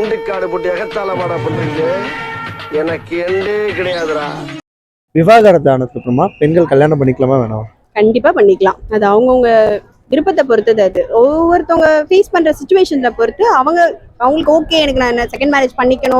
End காடு போட்டு எகத்தால மாடா பண்றீங்க எனக்கு எண்டே கிடையாதுடா. விவாகரத்து ஆனதுக்கு அப்புறமா பெண்கள் கல்யாணம் பண்ணிக்கலாமா வேணாம்? கண்டிப்பா பண்ணிக்கலாம். அது அவங்கவுங்க விருப்பத்தை பொறுத்தது அது. ஒவ்வொருத்தவங்க ஃபேஸ் பண்ற சுச்சுவேஷன்ல பொறுத்து அவங்க அவங்களுக்கு ஓகே எனக்கு நான் என்ன செகண்ட் மேரேஜ் பண்ணிக்கணும்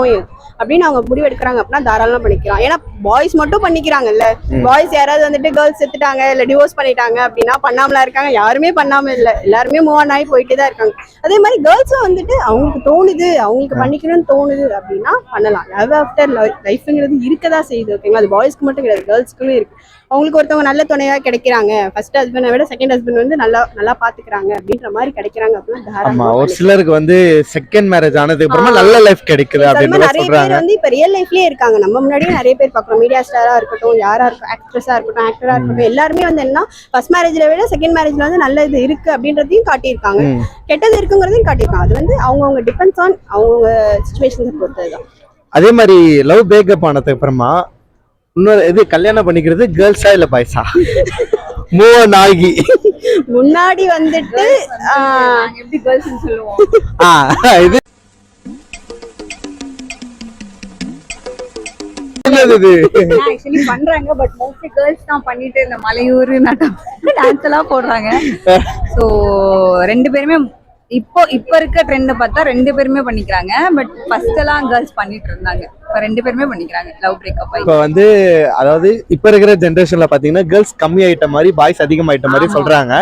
அப்படின்னு அவங்க முடிவு எடுக்கிறாங்க அப்படின்னா தாராளமா பண்ணிக்கலாம். ஏன்னா பாய்ஸ் மட்டும் பண்ணிக்கிறாங்கல்ல. பாய்ஸ் யாராவது வந்துட்டு கேர்ள்ஸ் செத்துட்டாங்க இல்ல டிவோர்ஸ் பண்ணிட்டாங்க அப்படின்னா பண்ணாமலா இருக்காங்க. யாருமே பண்ணாம இல்ல. எல்லாருமே மூவ் ஆன் ஆகி போயிட்டே தான் இருக்காங்க. அதே மாதிரி கேர்ள்ஸும் வந்துட்டு அவங்களுக்கு தோணுது அவங்களுக்கு பண்ணிக்கணும்னு தோணுது அப்படின்னா பண்ணலாம். லவ் ஆஃப்டர் லைஃப்ங்கிறது இருக்கதான் செய்யுது ஓகேங்களா அது பாய்ஸ்க்கு மட்டும் கிடையாது கேர்ள்ஸ்க்குமே இருக்கு. அவங்களுக்கு ஒருத்தவங்க நல்ல துணையா கிடைக்கிறாங்க. ஃபர்ஸ்ட் ஹஸ்பண்டை விட செகண்ட் ஹஸ்பண்ட் வந்து நல்லா நல்லா பாத்துக்கிறாங்க அப்படின்ற மாதிரி கிடைக்கிறாங்க அப்படின்னா ஆமா தாராளமா ஒரு சிலருக்கு வந்து செகண்ட் மேரேஜ் ஆனதுக்கு அப்புறமா நல்ல லைஃப் கிடைக்குது அது அப்படின்னு மாதிரி நிறைய சொல்றாங்க. பேர் வந்து இப்ப ரியல் லைஃப்லயே இருக்காங்க. நம்ம முன்னாடியே நிறைய பேர் பார்க்கறோம். மீடியா ஸ்டாரா இருக்கட்டும் யாரா இருக்கும் ஆக்ட்ரஸா இருக்கட்டும் ஆக்டரா இருக்கட்டும் எல்லாருமே வந்து என்ன ஃபர்ஸ்ட் மேரேஜ்ல விட செகண்ட் மேரேஜ்ல வந்து நல்ல இது இருக்கு அப்படின்றதையும் காட்டியிருக்காங்க. கெட்டது இருக்குங்கிறதையும் காட்டியிருக்காங்க. அது வந்து அவங்கவுங்க டிபெண்ட்ஸ் ஆன் அவங்கவுங்க சுச்சுவேஷன்ஸை பொறுத்ததுதான். அதே மாதிரி லவ் பிரேக்கப் ஆனதுக்கு அப்புறமா இன்னொரு இது கல்யாணம் பண்ணிக்கிறது கேர்ள்ஸா இல்ல பாய்ஸா மூவ் ஆகி முன்னாடி வந்துட்டு ஆஹ், எப்படி கேர்ள்ஸ் சொல்லுவோம்? ஆ, இது என்னது இது? ஆக்சுவலி பண்றாங்க பட் மோஸ்ட்லி கேர்ள்ஸ் தான் பண்ணிட்டு இந்த மலையூர் நட்டம் டான்ஸ் எல்லாம் போடுறாங்க. ஸோ ரெண்டு பேருமே இப்போ இப்போ இருக்க ட்ரெண்ட் பார்த்தா ரெண்டு பேருமே பண்ணிக்கிறாங்க. பட் ஃபர்ஸ்ட் எல்லாம் கேர்ள்ஸ் பண்ணிட்டு இருந்தாங்க. இப்போ ரெண்டு பேருமே பண்ணிக்கிறாங்க. லவ் பிரேக்கப் இப்ப வந்து அதாவது இப்ப இருக்கிற ஜெனரேஷன்ல பாத்தீங்கன்னா கேர்ள்ஸ் கம்மி ஆயிட்ட மாதிரி பாய்ஸ் அதிகமாயிட்ட மாதிரி. சொல்றாங்க.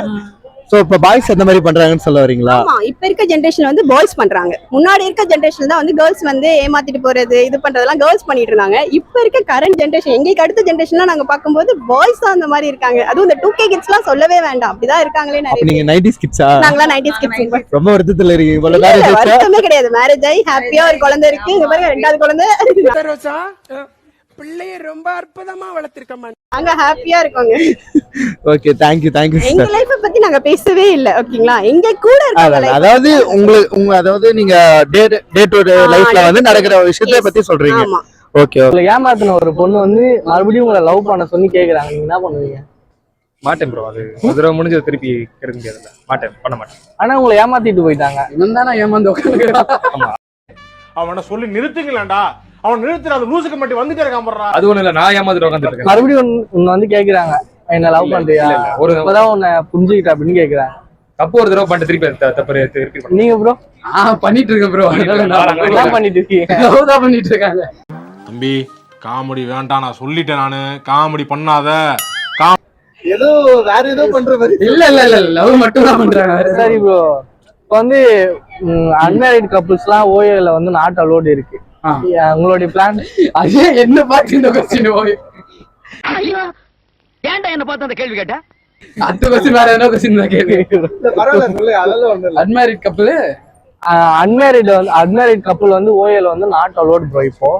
சோ இப்ப பாய்ஸ் எந்த மாதிரி பண்றாங்கன்னு சொல்ல வரீங்களா? ஆமா இப்ப இருக்க ஜென்ரேஷன்ல வந்து பாய்ஸ் பண்றாங்க. முன்னாடி இருக்க ஜென்ரேஷன் தான் வந்து கேர்ள்ஸ் வந்து ஏமாத்திட்டு போறது இது பண்றதெல்லாம் கேர்ள்ஸ் பண்ணிட்டு இருந்தாங்க. இப்ப இருக்க கரண்ட் ஜென்ரேஷன் எங்களுக்கு அடுத்த ஜென்ரேஷன்லாம் நாங்க பார்க்கும்போது பாய்ஸ் தான் அந்த மாதிரி இருக்காங்க. அதுவும் இந்த டூ கே கிட்ஸ் எல்லாம் சொல்லவே வேண்டாம். அப்படிதான் இருக்காங்களே நிறைய நீங்க நைன்டி கிட்ஸா நாங்களாம் நைன்டி கிட்ஸ் ரொம்ப வருத்தத்துல இருக்கீங்க. இல்ல, மேரேஜ் வருத்தமே கிடையாது. மேரேஜ் ஆகி ஹாப்பியா ஒரு குழந்தை இருக்கு. இங்க பாருங்க ரெண்டாவது குழந்தை. ரோசா பிள்ளைய ரொம்ப அற்புதமா வளர்த்திருக்கம்மா அங்க ஹாப்பியா இருக்கோங்க. ஓகே தேங்க்யூ தேங்க்யூ எங்க லைஃப நாங்க பேசவே இல்ல ஓகேங்களா? எங்க கூட அதாவது உங்களுக்கு உங்க அதாவது நீங்க டே டே டு டே லைஃப்ல வந்து நடக்கிற விஷயத்தை. பத்தி சொல்றீங்க. ஆமா. ஓகே உங்களை ஏமாத்தின ஒரு பொண்ணு வந்து மறுபடியும் உங்களை லவ் பண்ண சொல்லி கேக்குறாங்க. நீங்க என்ன பண்ணுவீங்க? மாட்டேன் ப்ரோ அது ஒரு முடிஞ்சது திருப்பி கிடைக்க முடியாதுல்ல மாட்டேன் பண்ண மாட்டேன். ஆனா உங்களை ஏமாத்திட்டு போயிட்டாங்க. இவன் தானே ஏமாந்து உட்காந்து அவனை சொல்லி நிறுத்துங்களேன்டா அவன் நிறுத்துற அந்த லூசுக்கு மட்டும் வந்துட்டே இருக்கான் அது ஒண்ணு இல்ல நான் ஏமாத்திட்டு உட்காந்துட்டு இருக்கேன். மறுபடியும் உன்னை வந்து கேக்குறாங்க. என்ன லவ் பண்றியா? இல்ல, இல்ல. ஒரு இப்பதான் உன்னை புரிஞ்சுக்கிட்ட அப்படின்னு கேக்குறாங்க தப்பு ஒரு தடவை பண்ணிட்டு திருப்பி தப்பு திருப்பி நீங்க ப்ரோ ஆ பண்ணிட்டு இருக்கேன் ப்ரோ என்ன பண்ணிட்டு இருக்கீங்க. லவ் தான் பண்ணிட்டு இருக்காங்க தம்பி காமெடி வேண்டாம் நான் சொல்லிட்டேன் நானு. காமெடி பண்ணாத. ஏதோ வேற ஏதோ பண்ற மாதிரி. இல்ல இல்ல இல்ல லவ் மட்டும் தான் பண்றாங்க வேற. சரி ப்ரோ இப்போ வந்து அன்மேரிட் கப்புள்ஸ்லாம் ஓஏல வந்து நாட் அலோடு இருக்கு. உங்களுடைய பிளான் அதே என்ன பார்த்து இந்த கொஸ்டின் போய் ஏன்டா என்ன பார்த்து அந்த கேள்வி கேட்ட? அடுத்த கொஸ்டின் வேற என்ன கொஸ்டின் தான் கேள்வி பரவாயில்ல சொல்லு அதெல்லாம் ஒண்ணு இல்ல. அன்மேரிட் கப்பல் அன்மேரிட் வந்து அன்மேரிட் கப்புள் வந்து ஓஏல வந்து நாட் அலோடு ப்ரோ இப்போ.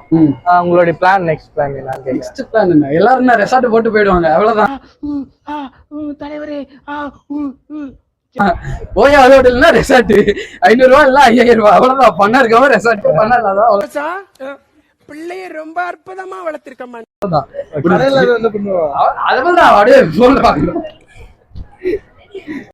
உங்களுடைய பிளான் நெக்ஸ்ட் பிளான் என்னன்னு நெக்ஸ்ட் பிளான் என்ன? எல்லாரும் ரெசார்ட் போட்டு போயிடுவாங்க அவ்வளவுதான். தலைவரே போய் அதோட இல்லைன்னா ரெசார்ட் ஐநூறு ரூபா இல்ல ஐயாயிரம் ரூபாய் அவ்வளவுதான். பண்ண இருக்கவங்க ரெசார்ட் பண்ண இல்லாதான் பிள்ளைய ரொம்ப அற்புதமா வளர்த்திருக்கம்மா அதெல்லாம் அப்படியே